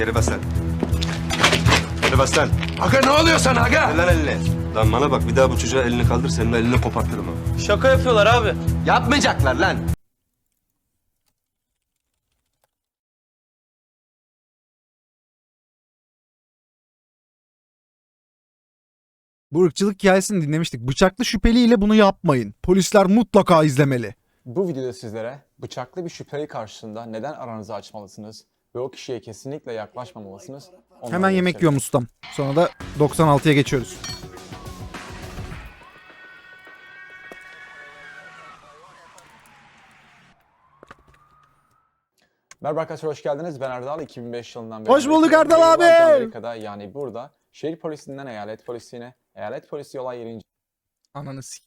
Geri bas lan. Geri bas lan. Aga ne oluyor sana aga? Ver lan elini. Lan bana bak bir daha bu çocuğa elini kaldır senin elini kopartırım ha. Şaka yapıyorlar abi. Yapmayacaklar lan. Bu ırkçılık hikayesini dinlemiştik. Bıçaklı şüpheliyle bunu yapmayın. Polisler mutlaka izlemeli. Bu videoda sizlere bıçaklı bir şüpheli karşısında neden aranızı açmalısınız ve o kişiye kesinlikle yaklaşmamalısınız. onları Hemen yemek yiyorum ustam. Sonra da 96'ya geçiyoruz. Merhaba arkadaşlar hoş geldiniz. Ben Erdal. 2005 yılından beri. Hoş bulduk. Erdal abi. Amerika'da yani burada şehir polisinden eyalet polisine, eyalet polisi olay yerince. Ananı s-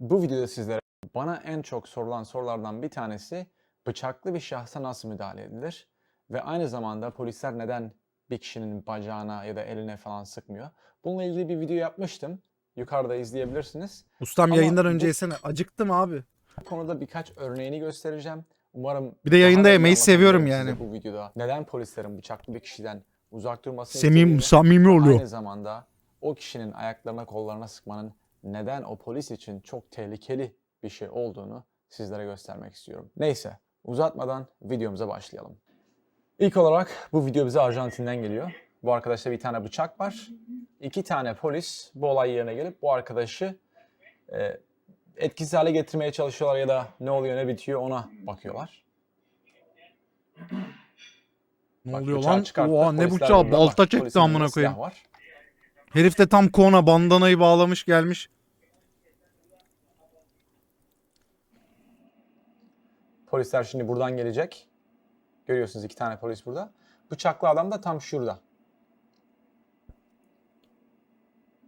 Bu videoda sizlere bana en çok sorulan sorulardan bir tanesi bıçaklı bir şahsa nasıl müdahale edilir? Ve aynı zamanda polisler neden bir kişinin bacağına ya da eline falan sıkmıyor? Bununla ilgili bir video yapmıştım. Yukarıda izleyebilirsiniz. Ustam Ama yayından bu- önce yesene. Acıktım abi. Bu konuda birkaç örneğini göstereceğim. Umarım Bir de yayında yemeyi seviyorum yani. Bu videoda neden polislerin bıçaklı bir kişiden uzak durmasını Semim, samimi oluyor. Aynı zamanda o kişinin ayaklarına kollarına sıkmanın neden o polis için çok tehlikeli bir şey olduğunu sizlere göstermek istiyorum. Neyse uzatmadan videomuza başlayalım. İlk olarak bu video bize Arjantin'den geliyor. Bu arkadaşta bir tane bıçak var. İki tane polis bu olay yerine gelip bu arkadaşı e, etkisiz hale getirmeye çalışıyorlar ya da ne oluyor ne bitiyor ona bakıyorlar. Ne Bak, oluyor lan? çıkarttı, Oha ne bıçağı burada. balta Bak, çekti amına koyayım. var. Herif de tam kona bandanayı bağlamış gelmiş. Polisler şimdi buradan gelecek. Görüyorsunuz iki tane polis burada. Bıçaklı adam da tam şurada.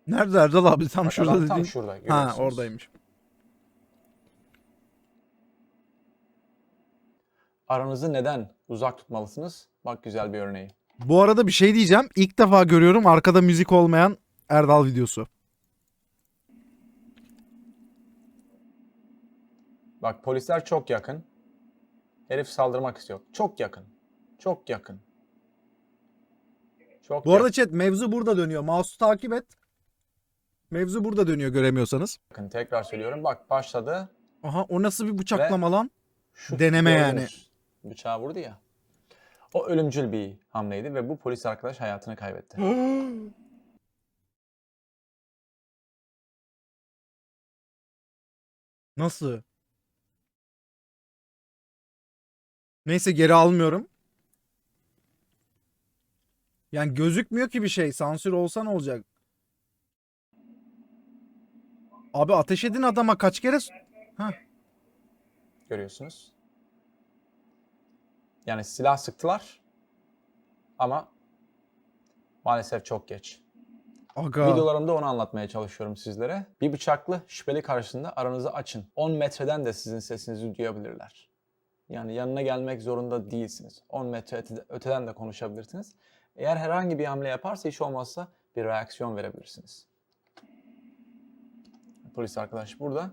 Nerede Erdal abi? Tam Bak, şurada adam dediğin. tam şurada. Ha görüyorsunuz. oradaymış. Aranızı neden uzak tutmalısınız? Bak güzel bir örneği. Bu arada bir şey diyeceğim. İlk defa görüyorum arkada müzik olmayan Erdal videosu. Bak polisler çok yakın. Herif saldırmak istiyor. Çok yakın. Çok yakın. Çok Bu arada chat mevzu burada dönüyor. Mouse'u takip et. Mevzu burada dönüyor göremiyorsanız. yakın. Tekrar söylüyorum. Bak başladı. Aha o nasıl bir bıçaklama lan? Şu Deneme gördünüz. Bıçağı vurdu ya. O ölümcül bir hamleydi ve bu polis arkadaş hayatını kaybetti. Nasıl? Neyse geri almıyorum. Yani gözükmüyor ki bir şey. Sansür olsa ne olacak? Abi ateş edin adama kaç kere... s- Görüyorsunuz. Yani silah sıktılar ama maalesef çok geç. Aga. Videolarımda onu anlatmaya çalışıyorum sizlere. Bir bıçaklı şüpheli karşısında aranızı açın. 10 metreden de sizin sesinizi duyabilirler. Yani yanına gelmek zorunda değilsiniz. 10 metre öte- öteden de konuşabilirsiniz. Eğer herhangi bir hamle yaparsa hiç olmazsa bir reaksiyon verebilirsiniz. Polis arkadaş burada.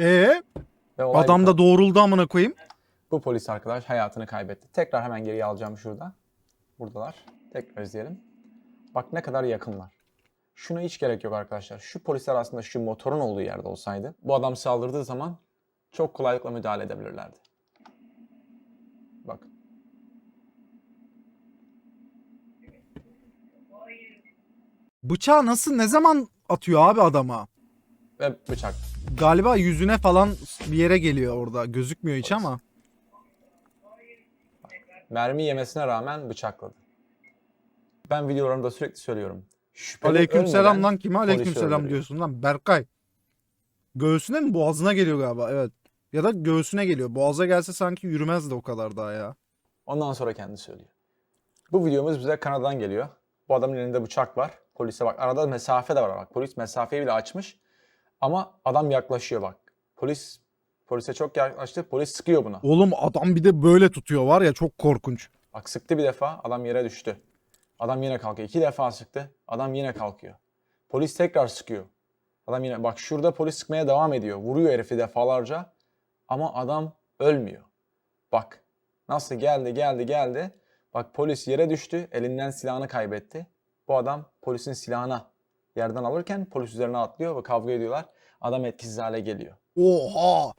Ee, Ve olay adam da doğruldu amına koyayım. Bu polis arkadaş hayatını kaybetti. Tekrar hemen geriye alacağım şurada. Buradalar. Tekrar izleyelim. Bak ne kadar yakınlar. Şuna hiç gerek yok arkadaşlar. Şu polisler aslında şu motorun olduğu yerde olsaydı bu adam saldırdığı zaman çok kolaylıkla müdahale edebilirlerdi. Bak. Bıçağı nasıl ne zaman atıyor abi adama? Ve bıçak. Galiba yüzüne falan bir yere geliyor orada. Gözükmüyor hiç ama. Mermi yemesine rağmen bıçakladı. Ben videolarımda sürekli söylüyorum. Şüpheli Aleykümselam ölmeden lan kime polisi aleykümselam öldürüyor. diyorsun lan Berkay. Göğsüne mi boğazına geliyor galiba evet. Ya da göğsüne geliyor. Boğaza gelse sanki yürümezdi o kadar daha ya. Ondan sonra kendi söylüyor. Bu videomuz bize Kanada'dan geliyor. Bu adamın elinde bıçak var. Polise bak arada mesafe de var bak. Polis mesafeyi bile açmış. Ama adam yaklaşıyor bak. Polis polise çok yaklaştı. Polis sıkıyor buna. Oğlum adam bir de böyle tutuyor var ya çok korkunç. Bak sıktı bir defa adam yere düştü. Adam yine kalkıyor. İki defa sıktı. Adam yine kalkıyor. Polis tekrar sıkıyor. Adam yine bak şurada polis sıkmaya devam ediyor. Vuruyor herifi defalarca. Ama adam ölmüyor. Bak nasıl geldi geldi geldi. Bak polis yere düştü. Elinden silahını kaybetti. Bu adam polisin silahına yerden alırken polis üzerine atlıyor ve kavga ediyorlar. Adam etkisiz hale geliyor. Oha!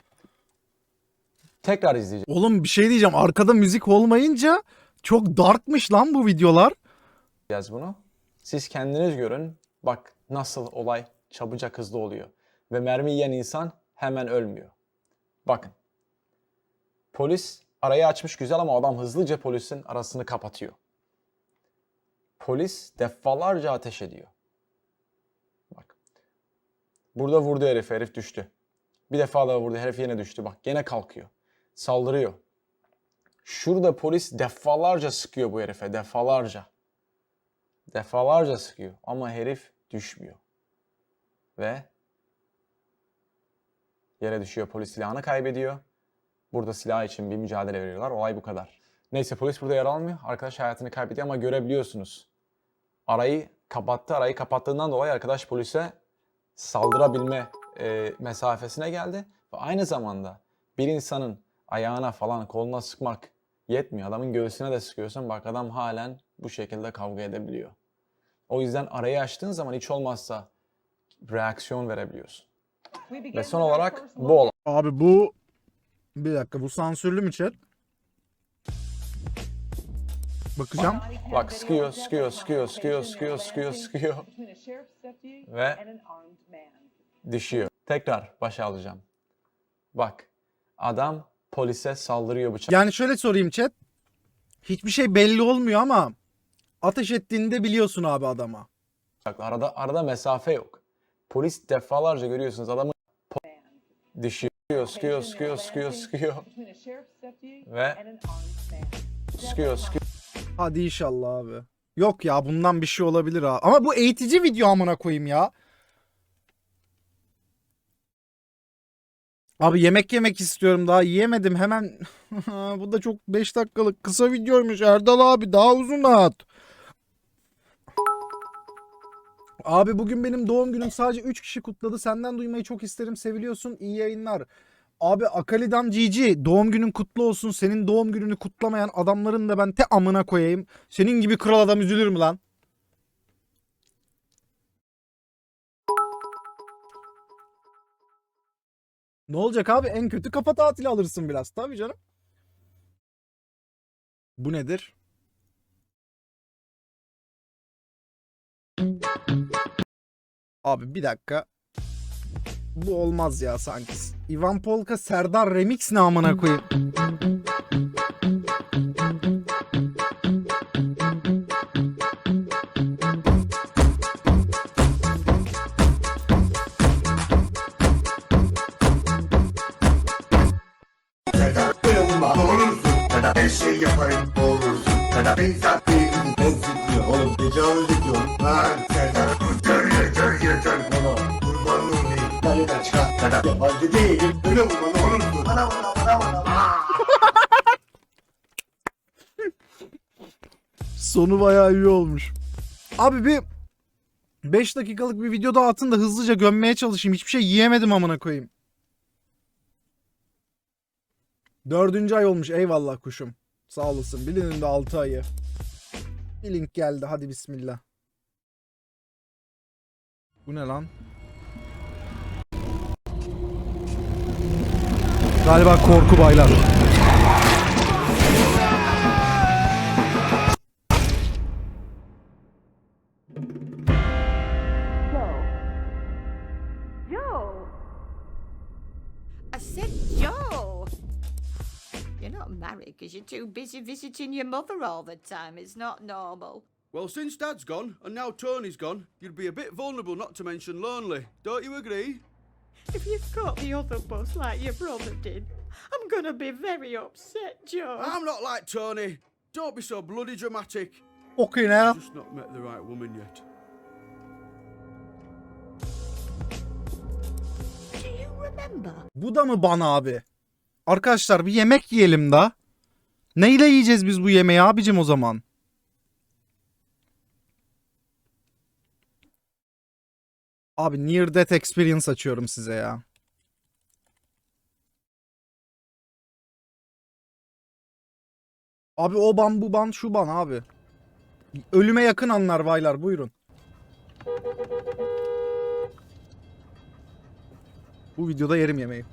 Tekrar izleyeceğiz Oğlum bir şey diyeceğim. Arkada müzik olmayınca çok darkmış lan bu videolar. Bunu. Siz kendiniz görün. Bak nasıl olay çabucak hızlı oluyor. Ve mermi yiyen insan hemen ölmüyor. Bakın. Polis arayı açmış güzel ama adam hızlıca polisin arasını kapatıyor. Polis defalarca ateş ediyor. Bak. Burada vurdu herif, herif düştü. Bir defa daha vurdu, herif yine düştü. Bak gene kalkıyor. Saldırıyor. Şurada polis defalarca sıkıyor bu herife, defalarca. Defalarca sıkıyor ama herif düşmüyor. Ve yere düşüyor, polis silahını kaybediyor. Burada silah için bir mücadele veriyorlar. Olay bu kadar. Neyse polis burada yaralanmıyor. Arkadaş hayatını kaybediyor ama görebiliyorsunuz. Arayı kapattı. Arayı kapattığından dolayı arkadaş polise saldırabilme e, mesafesine geldi. Ve aynı zamanda bir insanın ayağına falan koluna sıkmak yetmiyor. Adamın göğsüne de sıkıyorsun. Bak adam halen bu şekilde kavga edebiliyor. O yüzden arayı açtığın zaman hiç olmazsa reaksiyon verebiliyorsun. Ve son olarak bu olay. Abi bu bir dakika bu sansürlü mü chat? Bakacağım. Bak sıkıyor, sıkıyor, sıkıyor, sıkıyor, sıkıyor, sıkıyor, sıkıyor ve düşüyor. Tekrar başa alacağım. Bak adam polise saldırıyor bıçak. Yani şöyle sorayım chat. Hiçbir şey belli olmuyor ama ateş ettiğinde biliyorsun abi adama. Arada arada mesafe yok. Polis defalarca görüyorsunuz adamı po- düşüyor, sıkıyor, sıkıyor, sıkıyor, sıkıyor ve sıkıyor, sıkıyor. Hadi inşallah abi. Yok ya bundan bir şey olabilir ha. Ama bu eğitici video amına koyayım ya. Abi yemek yemek istiyorum daha yiyemedim hemen. bu da çok 5 dakikalık kısa videoymuş Erdal abi daha uzun at. Abi bugün benim doğum günüm sadece 3 kişi kutladı. Senden duymayı çok isterim. Seviliyorsun. İyi yayınlar. Abi Akali'dan GG doğum günün kutlu olsun. Senin doğum gününü kutlamayan adamların da ben te amına koyayım. Senin gibi kral adam üzülür mü lan? Ne olacak abi? En kötü kafa tatili alırsın biraz. Tabii canım. Bu nedir? Abi bir dakika. Bu olmaz ya sanki. Ivan Polka Serdar Remix ne amına koyayım. Her şey yaparım olursun. Ben Bana bana. Sonu bayağı iyi olmuş. Abi bir 5 dakikalık bir video daha atın da hızlıca gömmeye çalışayım. Hiçbir şey yiyemedim amına koyayım. Dördüncü ay olmuş. Eyvallah kuşum. Sağ olasın. Bilinin de 6 ayı. Bir link geldi. Hadi bismillah. Bu ne lan? Galiba korku baylar. Joe. I said Joe. You're not married because you're too busy visiting your mother all the time. It's not normal. Well, since Dad's gone and now Tony's gone, you'd be a bit vulnerable, not to mention lonely. Don't you agree? If you've got the other bus like your brother did, I'm gonna be very upset, Joe. I'm not like Tony. Don't be so bloody dramatic. Okuyun ha. Just not met the right woman yet. Do you remember? Bu da mı bana abi? Arkadaşlar bir yemek yiyelim da. Neyle yiyeceğiz biz bu yemeği abicim o zaman? Abi Near Death Experience açıyorum size ya. Abi o ban bu ban şu ban abi. Ölüme yakın anlar baylar buyurun. Bu videoda yerim yemeği.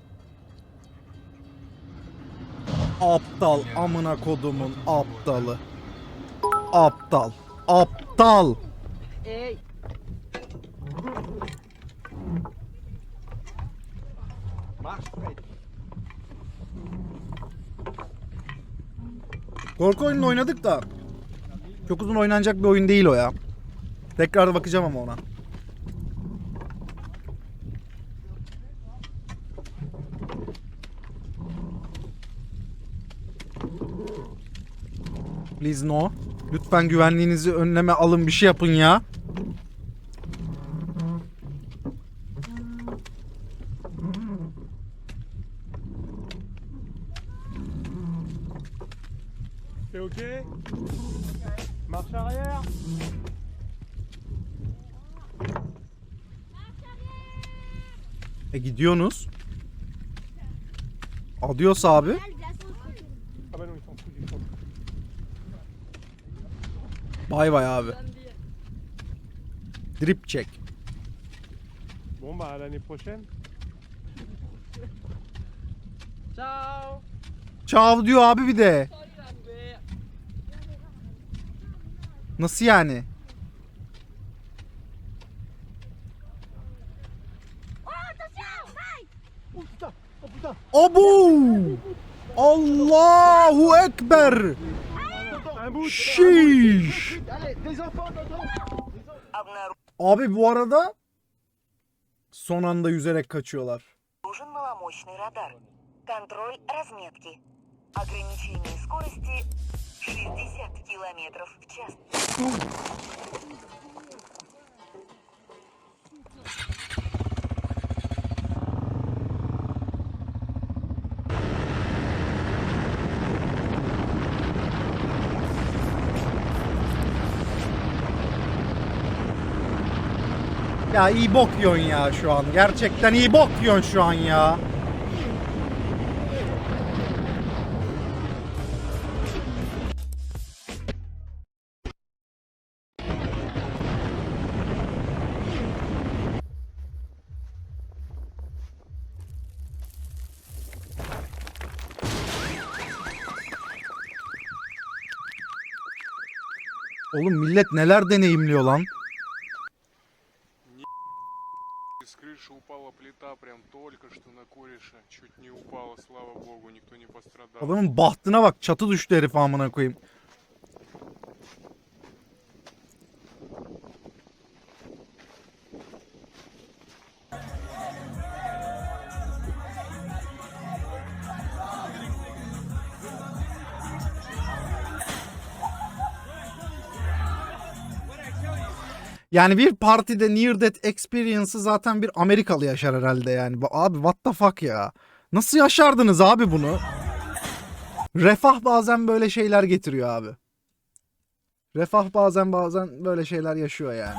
Aptal amına kodumun aptalı. Aptal. Aptal. Hey, Korku oyununu oynadık da. Çok uzun oynanacak bir oyun değil o ya. Tekrar bakacağım ama ona. Please no. Lütfen güvenliğinizi önleme alın bir şey yapın ya. Gidiyorsunuz. Adios abi. Bay bay abi. Drip check. Bon bah à l'année prochaine. Ciao Çav diyor abi bir de. Nasıl yani? Abu! Allahu Ekber! Un bout Şiş! Abi bu arada son anda yüzerek kaçıyorlar. Нужен маломощный радар. Контроль разметки. Ограничение скорости 60 километров в час. Ya iyi bok yiyorsun ya şu an. Gerçekten iyi bok yiyorsun şu an ya. Oğlum millet neler deneyimliyor lan. упала плита прям только что на кореша. Чуть не упала, слава богу, никто не пострадал. Adamın bahtına bak çatı düştü herif amına koyayım. Yani bir partide Near Death Experience'ı zaten bir Amerikalı yaşar herhalde yani. Abi what the fuck ya. Nasıl yaşardınız abi bunu? Refah bazen böyle şeyler getiriyor abi. Refah bazen bazen böyle şeyler yaşıyor yani.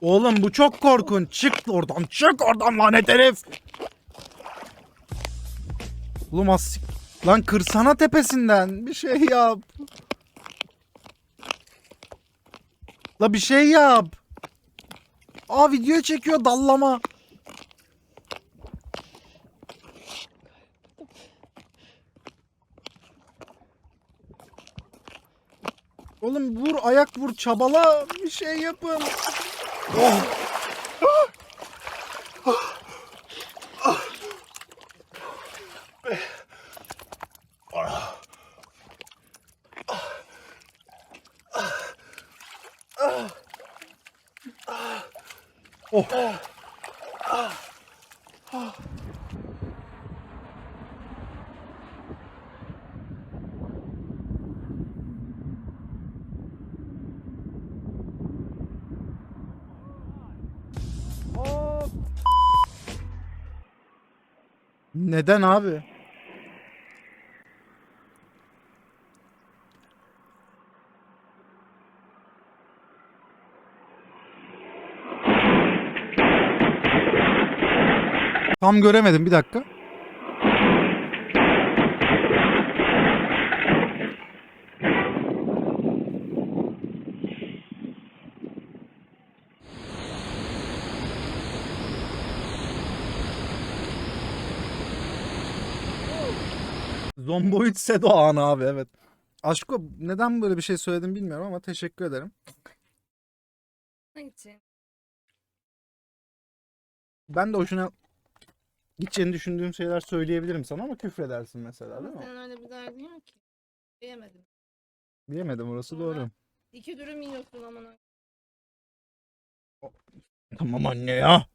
Oğlum bu çok korkunç. Çık oradan. Çık oradan lanet herif. Oğlum as... Lan kırsana tepesinden. Bir şey yap. La bir şey yap. Aa video çekiyor dallama. Oğlum vur ayak vur çabala bir şey yapın. Oh. Neden abi? Tam göremedim bir dakika. Zomboid Sedo anı abi evet. Aşko neden böyle bir şey söyledim bilmiyorum ama teşekkür ederim. için. Ben de hoşuna gideceğini düşündüğüm şeyler söyleyebilirim sana ama küfredersin mesela değil mi? Senin öyle bir derdin yok ki. Diyemedim. Diyemedim orası doğru. İki dürüm yiyorsun amına. Tamam anne ya.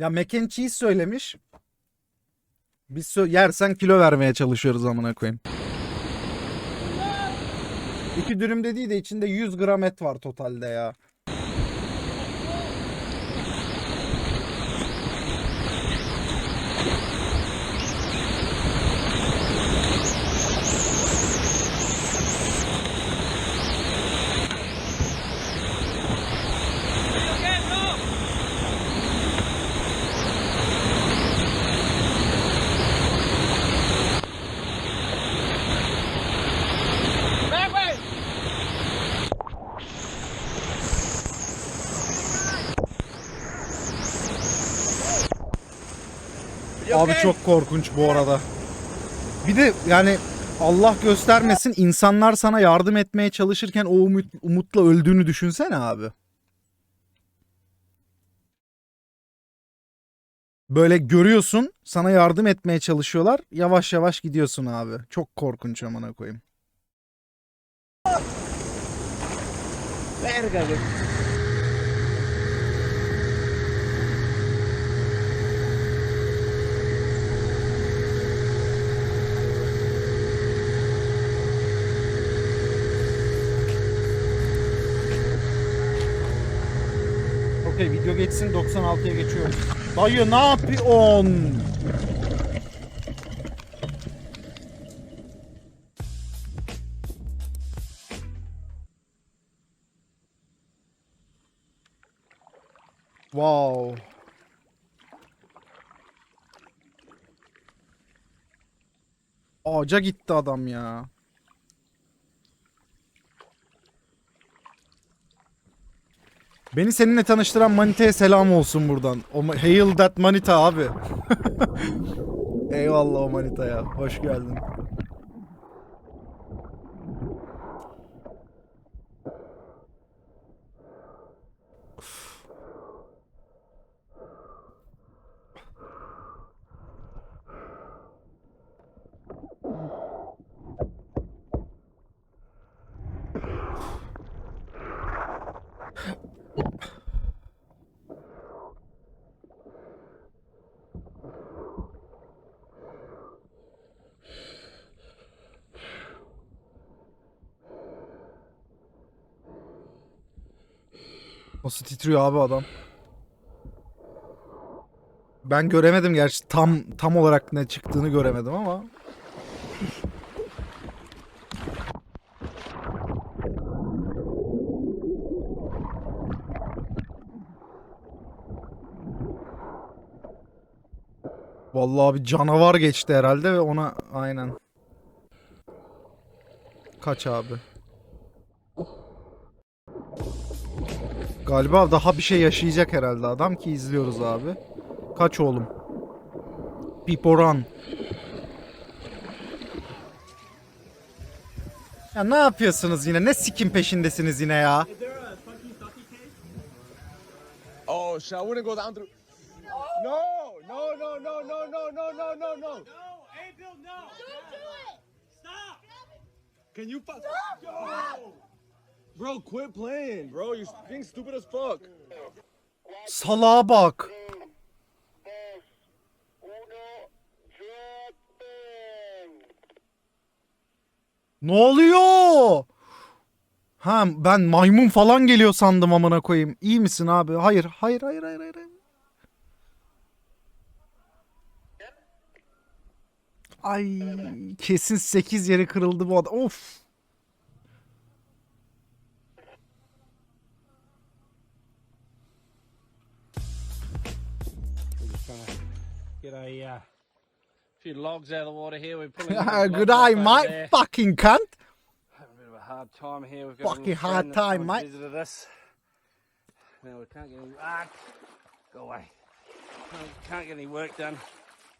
Ya mac and cheese söylemiş. Biz sö- yersen kilo vermeye çalışıyoruz amına koyayım. İki dürüm dediği de içinde 100 gram et var totalde ya. Abi çok korkunç bu arada. Bir de yani Allah göstermesin insanlar sana yardım etmeye çalışırken o umut, umutla öldüğünü düşünsene abi. Böyle görüyorsun sana yardım etmeye çalışıyorlar yavaş yavaş gidiyorsun abi. Çok korkunç amına koyayım. Video geçsin 96'ya geçiyoruz. Dayı ne yapıyorsun? Wow. Ağaca gitti adam ya. Beni seninle tanıştıran Manita'ya selam olsun buradan. O Hail that Manita abi. Eyvallah o Manita'ya. Hoş geldin. Nasıl titriyor abi adam? Ben göremedim gerçi tam tam olarak ne çıktığını göremedim ama. Vallahi bir canavar geçti herhalde ve ona aynen. Kaç abi? Galiba daha bir şey yaşayacak herhalde adam ki izliyoruz abi. Kaç oğlum? Pipo run. Ya ne yapıyorsunuz yine? Ne sikim peşindesiniz yine ya? Oh, shit, I wouldn't go down through. No, no, no, no, no, no, no, no, no, no. No, hey, Bill, no. Don't do it. Stop. Can you fuck? Yo. Bro, quit playing, bro. You're being stupid as fuck. Salağa bak. Ne oluyor? Ha ben maymun falan geliyor sandım amına koyayım. İyi misin abi? Hayır, hayır, hayır, hayır, hayır. Ay kesin 8 yeri kırıldı bu adam. Of. Get a uh, few logs out of the water here. We're pulling these Good logs eye, up mate. there. Fucking cunt. Having a bit of a hard time here. We've got a Fucking little hard time, come and mate. Visited us. Now we can't get any. Ah, go away. Can't- Can't get any work done.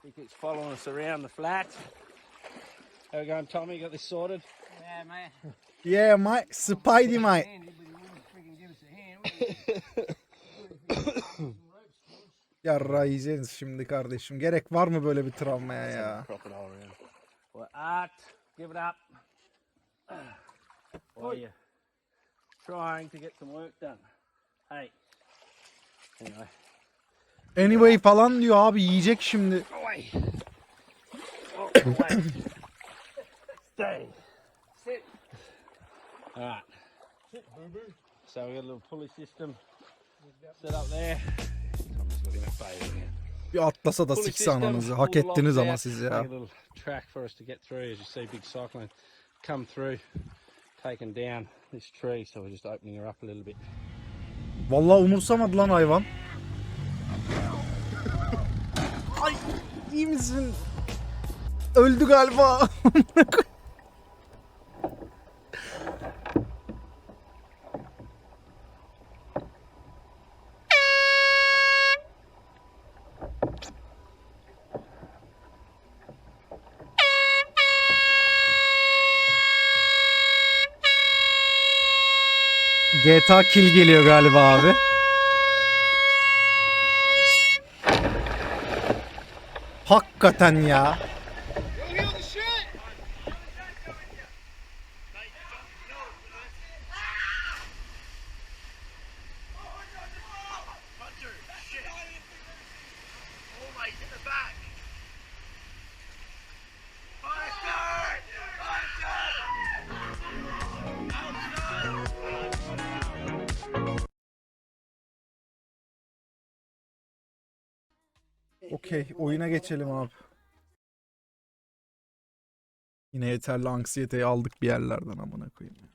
He keeps following us around the flat. How we going, Tommy? Got this sorted? Yeah, man. Yeah mate. Spidey mate. Yarra yiyeceğiz şimdi kardeşim. Gerek var mı böyle bir travmaya ya? Art, give it up. Or you trying to get some work done. Hey. Anyway, Anyway falan diyor abi yiyecek şimdi. Stay. Sit. All right. So we got a little pulley system set up there. Bir atlasa da sikse ananızı. Hak ettiniz ama siz ya. come through, taking down this tree. So we're just opening her up a little bit. Vallahi umursamadı lan hayvan. Ay iyi misin? Öldü galiba. GTA kill geliyor galiba abi. Hakikaten ya. Oyuna geçelim abi. Yine yeterli anksiyeteyi aldık bir yerlerden amına koyayım. ya.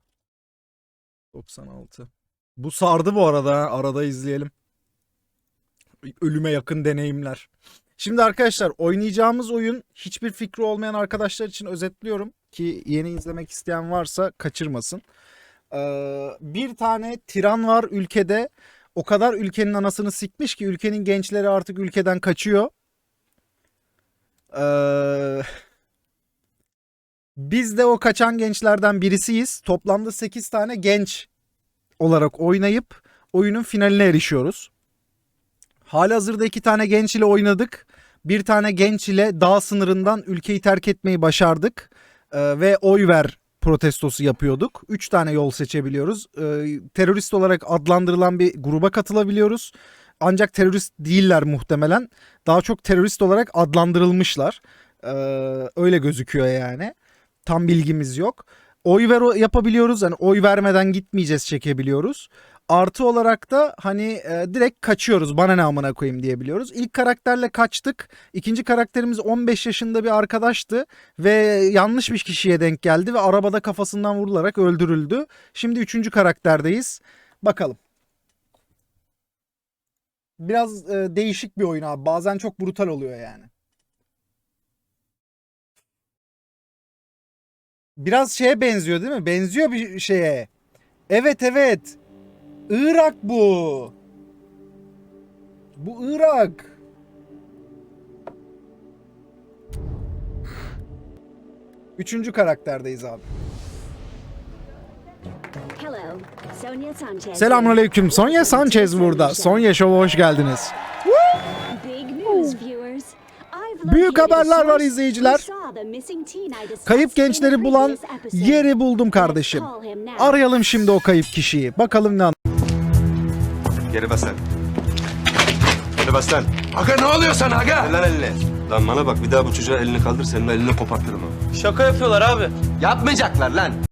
96. Bu sardı bu arada. Arada izleyelim. Ölüme yakın deneyimler. Şimdi arkadaşlar oynayacağımız oyun hiçbir fikri olmayan arkadaşlar için özetliyorum ki yeni izlemek isteyen varsa kaçırmasın. Ee, bir tane tiran var ülkede. O kadar ülkenin anasını sikmiş ki ülkenin gençleri artık ülkeden kaçıyor. Ee, biz de o kaçan gençlerden birisiyiz. Toplamda 8 tane genç olarak oynayıp oyunun finaline erişiyoruz. Halihazırda iki tane genç ile oynadık. Bir tane genç ile dağ sınırından ülkeyi terk etmeyi başardık. Ee, ve oy ver protestosu yapıyorduk. Üç tane yol seçebiliyoruz. Ee, terörist olarak adlandırılan bir gruba katılabiliyoruz. Ancak terörist değiller muhtemelen. Daha çok terörist olarak adlandırılmışlar. Ee, öyle gözüküyor yani. Tam bilgimiz yok. Oy ver yapabiliyoruz. Yani oy vermeden gitmeyeceğiz çekebiliyoruz. Artı olarak da hani e, direkt kaçıyoruz. Bana ne amına koyayım diyebiliyoruz. İlk karakterle kaçtık. İkinci karakterimiz 15 yaşında bir arkadaştı ve yanlış bir kişiye denk geldi ve arabada kafasından vurularak öldürüldü. Şimdi üçüncü karakterdeyiz. Bakalım. Biraz e, değişik bir oyun abi. Bazen çok brutal oluyor yani. Biraz şeye benziyor değil mi? Benziyor bir şeye. Evet evet. Irak bu. Bu Irak. Üçüncü karakterdeyiz abi. Selamünaleyküm. Sonya Sanchez burada. Sonya Show'a hoş geldiniz. Büyük haberler var izleyiciler. Kayıp gençleri bulan yeri buldum kardeşim. Arayalım şimdi o kayıp kişiyi. Bakalım ne an- Geri bas lan. Geri bas lan. Aga ne oluyor sana aga? Ver lan elini. Lan bana bak bir daha bu çocuğa elini kaldır senin elini kopartırım ha. Şaka yapıyorlar abi. Yapmayacaklar lan.